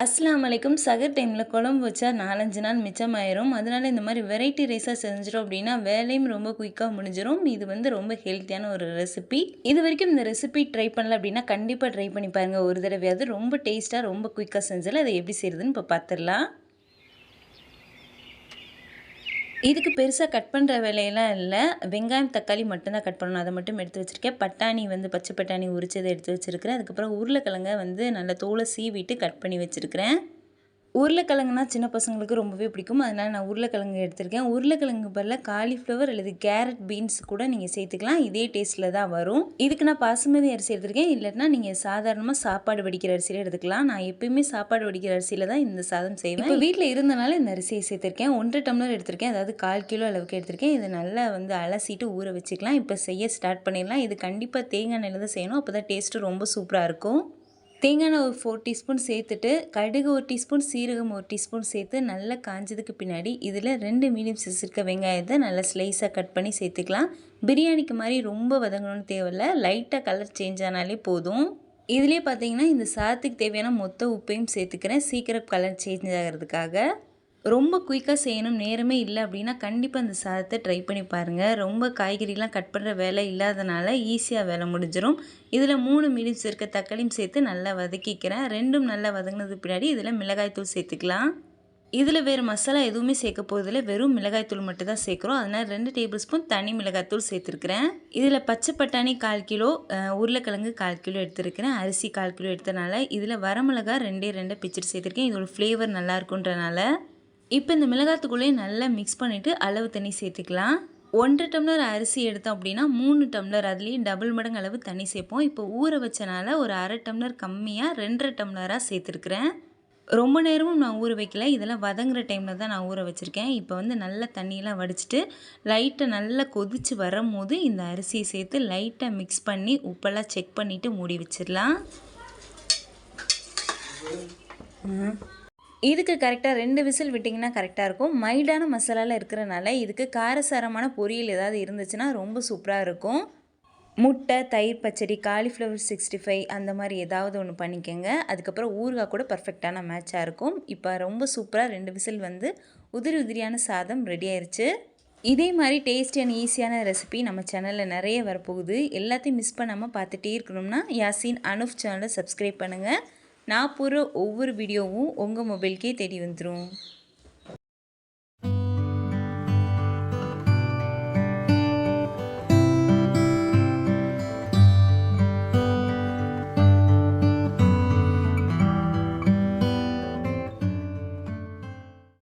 அஸ்லாம் வலைக்கும் சகர் டைமில் குழம்பு வச்சா நாலஞ்சு நாள் மிச்சமாயிரும். அதனால் இந்த மாதிரி வெரைட்டி ரைஸாக செஞ்சிட்டோம் அப்படின்னா வேலையும் ரொம்ப குயிக்காக முடிஞ்சிடும் இது வந்து ரொம்ப ஹெல்த்தியான ஒரு ரெசிபி இது வரைக்கும் இந்த ரெசிபி ட்ரை பண்ணல அப்படின்னா கண்டிப்பாக ட்ரை பண்ணி பாருங்கள் ஒரு தடவையாவது ரொம்ப டேஸ்ட்டாக ரொம்ப குயிக்காக செஞ்சால அதை எப்படி செய்கிறதுன்னு இப்போ பார்த்துடலாம் இதுக்கு பெருசாக கட் பண்ணுற வேலையெல்லாம் இல்லை. வெங்காயம் தக்காளி மட்டும்தான் கட் பண்ணணும். அதை மட்டும் எடுத்து வச்சுருக்கேன். பட்டாணி வந்து பச்சை பட்டாணி உரிச்சதை எடுத்து வச்சுருக்கிறேன். அதுக்கப்புறம் உருளைக்கிழங்க வந்து நல்லா தோலை சீவிட்டு கட் பண்ணி வச்சுருக்கிறேன். உருளைக்கிழங்குனா சின்ன பசங்களுக்கு ரொம்பவே பிடிக்கும். அதனால் நான் உருளைக்கிழங்கு எடுத்திருக்கேன். உருளைக்கிழங்கு பதில் காலிஃப்ளவர் அல்லது கேரட் பீன்ஸ் கூட நீங்கள் சேர்த்துக்கலாம். இதே டேஸ்ட்டில் தான் வரும். இதுக்கு நான் பாசுமதி அரிசி எடுத்திருக்கேன். இல்லைன்னா நீங்கள் சாதாரணமாக சாப்பாடு வடிக்கிற அரிசியில் எடுத்துக்கலாம். நான் எப்பயுமே சாப்பாடு வடிக்கிற அரிசியில் தான் இந்த சாதம் செய்வேன். இப்போ வீட்டில் இருந்தனால இந்த அரிசியை சேர்த்துருக்கேன். ஒன்றரை டம்ளர் எடுத்திருக்கேன். அதாவது கால் கிலோ அளவுக்கு எடுத்திருக்கேன். இதை நல்லா வந்து அலசிட்டு ஊற வச்சுக்கலாம். இப்போ செய்ய ஸ்டார்ட் பண்ணிடலாம். இது கண்டிப்பாக தேங்காய் எண்ணெயில் தான் செய்யணும். அப்போ தான் டேஸ்ட்டு ரொம்ப சூப்பராக இருக்கும். தேங்காய் ஒரு ஃபோர் டீஸ்பூன் சேர்த்துட்டு கடுகு ஒரு டீஸ்பூன் சீரகம் ஒரு டீஸ்பூன் சேர்த்து நல்லா காஞ்சதுக்கு பின்னாடி இதில் ரெண்டு மீடியம் சைஸ் இருக்க வெங்காயத்தை நல்லா ஸ்லைஸாக கட் பண்ணி சேர்த்துக்கலாம். பிரியாணிக்கு மாதிரி ரொம்ப வதங்கணும்னு தேவையில்ல. லைட்டாக கலர் சேஞ்ச் ஆனாலே போதும். இதுலேயே பார்த்தீங்கன்னா இந்த சாதத்துக்கு தேவையான மொத்த உப்பையும் சேர்த்துக்கிறேன். சீக்கிரம் கலர் சேஞ்ச் ஆகிறதுக்காக. ரொம்ப குயிக்காக செய்யணும் நேரமே இல்லை அப்படின்னா கண்டிப்பாக அந்த சாதத்தை ட்ரை பண்ணி பாருங்கள் ரொம்ப காய்கறிலாம் கட் பண்ணுற வேலை இல்லாதனால ஈஸியாக வேலை முடிஞ்சிடும் இதில் மூணு மீடியம் சேர்க்க தக்காளியும் சேர்த்து நல்லா வதக்கிக்கிறேன். ரெண்டும் நல்லா வதங்கினது பின்னாடி இதில் மிளகாய்த்தூள் சேர்த்துக்கலாம். இதில் வேறு மசாலா எதுவுமே சேர்க்க போகிறதில்ல வெறும் மிளகாய்த்தூள் மட்டும் தான் சேர்க்குறோம். அதனால் ரெண்டு டேபிள் ஸ்பூன் தனி மிளகாய்த்தூள் சேர்த்துருக்குறேன். இதில் பச்சை பட்டாணி கால் கிலோ உருளைக்கிழங்கு கால் கிலோ எடுத்துருக்கிறேன். அரிசி கால் கிலோ எடுத்தனால இதில் வரமிளகா ரெண்டே ரெண்டை பிச்சுட்டு சேர்த்துருக்கேன். இதோட ஃப்ளேவர் நல்லா இருக்குன்றனால. இப்போ இந்த மிளகாத்துக்குள்ளேயே நல்லா மிக்ஸ் பண்ணிவிட்டு அளவு தண்ணி சேர்த்துக்கலாம். ஒன்றரை டம்ளர் அரிசி எடுத்தோம் அப்படின்னா மூணு டம்ளர் அதுலேயும் டபுள் மடங்கு அளவு தண்ணி சேர்ப்போம். இப்போ ஊற வச்சனால ஒரு அரை டம்ளர் கம்மியாக ரெண்டரை டம்ளராக சேர்த்துருக்குறேன். ரொம்ப நேரமும் நான் ஊற வைக்கல. இதெல்லாம் வதங்குற டைமில் தான் நான் ஊற வச்சுருக்கேன். இப்போ வந்து நல்லா தண்ணியெலாம் வடிச்சிட்டு லைட்டை நல்லா கொதித்து வரும்போது இந்த அரிசியை சேர்த்து லைட்டாக மிக்ஸ் பண்ணி உப்பெல்லாம் செக் பண்ணிவிட்டு மூடி வச்சிடலாம். இதுக்கு கரெக்டாக ரெண்டு விசில் விட்டிங்கன்னா கரெக்டாக இருக்கும். மைல்டான மசாலாவில் இருக்கிறனால இதுக்கு காரசாரமான பொரியல் ஏதாவது இருந்துச்சுன்னா ரொம்ப சூப்பராக இருக்கும். முட்டை தயிர் பச்சடி காலிஃப்ளவர் சிக்ஸ்டி ஃபைவ் அந்த மாதிரி ஏதாவது ஒன்று பண்ணிக்கோங்க. அதுக்கப்புறம் ஊறுகாய் கூட பர்ஃபெக்டான மேட்சாக இருக்கும். இப்போ ரொம்ப சூப்பராக ரெண்டு விசில் வந்து உதிரி உதிரியான சாதம் ரெடி ஆயிடுச்சு இதே மாதிரி டேஸ்டி அண்ட் ஈஸியான ரெசிபி நம்ம சேனலில் நிறைய வரப்போகுது. எல்லாத்தையும் மிஸ் பண்ணாமல் பார்த்துட்டே இருக்கணும்னா யாசின் அனுஃப் சேனலை சப்ஸ்கிரைப் பண்ணுங்கள் நான் போடுற ஒவ்வொரு வீடியோவும் உங்கள் மொபைல்கே தேடி வந்துடும்